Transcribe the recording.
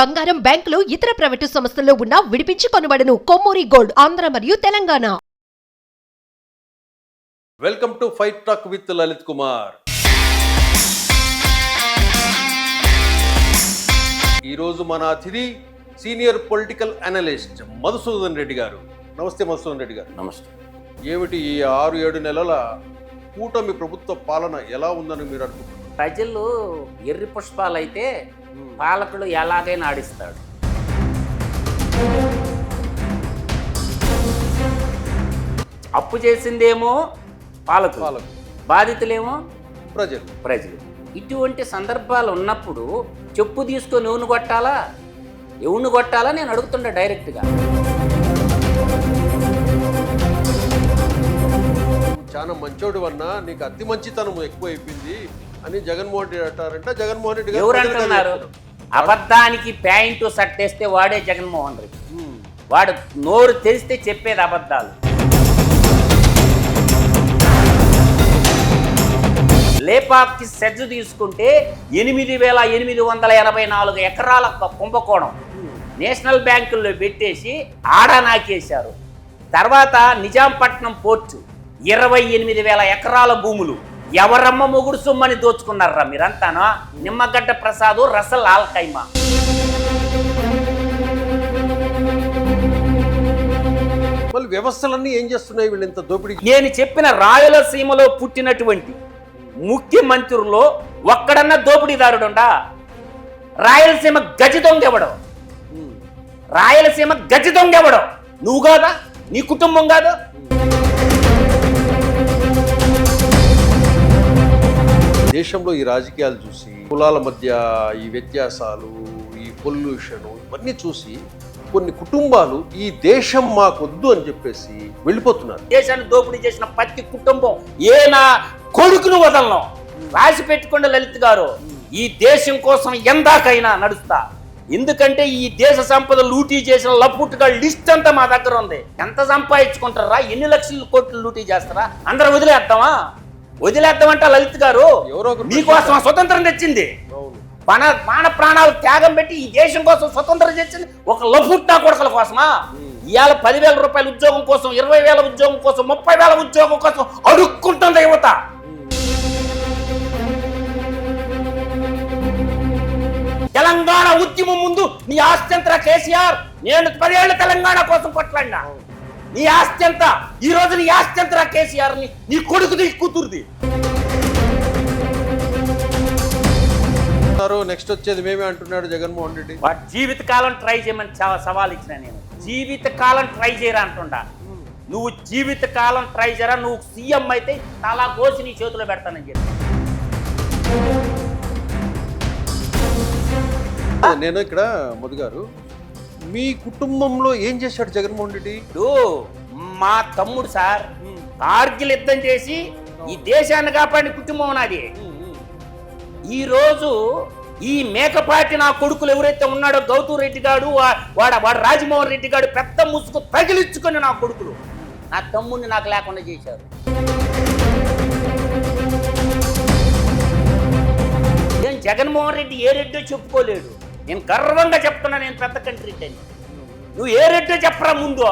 బంగారం బ్యాంకులు ఇతర ప్రైవేటు సంస్థల్లో ఉన్న విడిపించి కొనబడను. కొమ్మూరి గోల్డ్ ఆంధ్ర మరియు Telangana. Welcome to fight talk with Lalit Kumar. ఈరోజు మన అతిథి senior political analyst Madhusudan Reddy garu. నమస్తే మధుసూదన్ రెడ్డి గారు. నమస్తే. ఏమిటి ఈ ఆరు ఏడు నెలల కూటమి ప్రభుత్వ పాలన ఎలా ఉందని మీరు అనుకుంటున్నారు? ప్రజలు ఎర్రి పుష్పాలైతే పాలకుడు ఎలాగైనా ఆడిస్తాడు అప్పు చేసిందేమో పాలకుడు పాలకు బాధితులేమో ప్రజలు. ప్రజలు. ఇటువంటి సందర్భాలు ఉన్నప్పుడు చెప్పు తీసుకొని ఎవరిని కొట్టాలా? ఎవరిని కొట్టాలా నేను అడుగుతుండే డైరెక్ట్గా. చాలా మంచోడు అన్నా నీకు అతి మంచితనం ఎక్కువ అయిపోయింది అని జగన్మోహన్ రెడ్డి అంటారంట. జగన్మోహన్ రెడ్డి గారు ఎవరు అంటున్నారు. అబద్ధానికి ప్యాంటు సట్టేస్తే వాడే జగన్మోహన్ రెడ్డి. వాడు నోరు తెరిస్తే చెప్పేది అబద్ధాలు. లేపాక్కి సెజ్ తీసుకుంటే ఎనిమిది వేల ఎనిమిది వందల ఎనభై నాలుగు ఎకరాల కుంభకోణం నేషనల్ బ్యాంకుల్లో పెట్టేసి ఆడా నాకేశారు. తర్వాత నిజాంపట్నం పోర్టు ఇరవై ఎనిమిది వేల ఎకరాల భూములు. ఎవరమ్మ మొగుడు సొమ్మని దోచుకున్నారా మీరంతానా? Nimmagadda Prasad Ras al Khaimah. మళ్ళీ వ్యవస్థలన్నీ ఏం చేస్తున్నాయి వీళ్ళు ఇంత దోపిడీ? నేను చెప్పిన రాయలసీమలో పుట్టినటువంటి ముఖ్యమంత్రుల్లో ఒక్కడన్నా దోపిడీదారుడుండా? రాయలసీమ గజ దొంగెవడం. రాయలసీమ గజ దొంగెవడం నువ్వు కాదా? నీ కుటుంబం కాదా? దేశంలో ఈ రాజకీయాలు చూసి కులాల మధ్య ఈ వ్యత్యాసాలు ఈ పొల్యూషన్ ఇవన్నీ చూసి కొన్ని కుటుంబాలు ఈ దేశం మాకొద్దు అని చెప్పేసి వెళ్ళిపోతున్నారు. దేశాన్ని దోపిడీ చేసిన ప్రతి కుటుంబం ఏనా కొడుకును వదలను. రాసి పెట్టుకున్న లలిత్ గారు ఈ దేశం కోసం ఎందాకైనా నడుస్తా. ఎందుకంటే ఈ దేశ సంపద లూటీ చేసిన లప్పుట్టుగా లిస్ట్ అంతా మా దగ్గర ఉంది. ఎంత సంపాదించుకుంటారా? ఎన్ని లక్షల కోట్లు లూటీ చేస్తారా? అందరం వదిలేద్దామా? వదిలేద్దామంట లలిత్ గారు మీకోసం స్వతంత్రం తెచ్చింది. మన ప్రాణ ప్రాణాలు త్యాగం పెట్టి ఈ దేశం కోసం స్వతంత్రం తెచ్చింది. ఒక లఫుట్టా కొడకల కోసమా? ఇవాళ పదివేల రూపాయల ఉద్యోగం కోసం ఇరవై వేల ఉద్యోగం కోసం ముప్పై వేల ఉద్యోగం కోసం అడుక్కుంటుంది యువత. తెలంగాణ ఉద్యమం ముందు నీ ఆస్తి ఎంత కేసీఆర్ నేను పదేళ్ళ తెలంగాణ కోసం కొట్లాడినా. నీ ఆస్తి ఎంత? ఈ రోజు నీ ఆస్తి ఎంత కేసీఆర్ని? నీ కొడుకుది కూతురుది. నెక్స్ట్ వచ్చేది మేమే అంటున్నాడు జగన్మోహన్ రెడ్డి. వాడు జీవితకాలం ట్రై చేయమని చా- సవాల్ ఇచ్చిన నేను. జీవితకాలం ట్రై చేయరా అంటుండా. నువ్వు జీవితకాలం ట్రై చేయరా నువ్వు సీఎం అయితే తలా కోసి నీ చేతిలో పెడతానని చెప్పి. నేను ఇక్కడ మధు గారు మీ కుటుంబంలో ఏం చేశాడు జగన్మోహన్ రెడ్డి? ఇప్పుడు మా తమ్ముడు సార్ కార్గిల్ యుద్ధం చేసి ఈ దేశాన్ని కాపాడిన కుటుంబం నాది. ఈ రోజు ఈ మేకపాటి నా కొడుకులు ఎవరైతే ఉన్నాడో గౌతమ్ రెడ్డి గాడు వాడ వాడు రాజమోహన్ రెడ్డి గాడు పెద్ద ముసుగు తగిలించుకొని నా కొడుకులు. నా తమ్ముడిని నాకు లేకుండా చేశారు. నేను జగన్మోహన్ రెడ్డి ఏ రెడ్డో చెప్పుకోలేడు. నేను గర్వంగా చెప్తున్నా నేను పెద్ద కంట్రీ అని నువ్వు ఏ రెడ్డో చెప్పరా ముందు?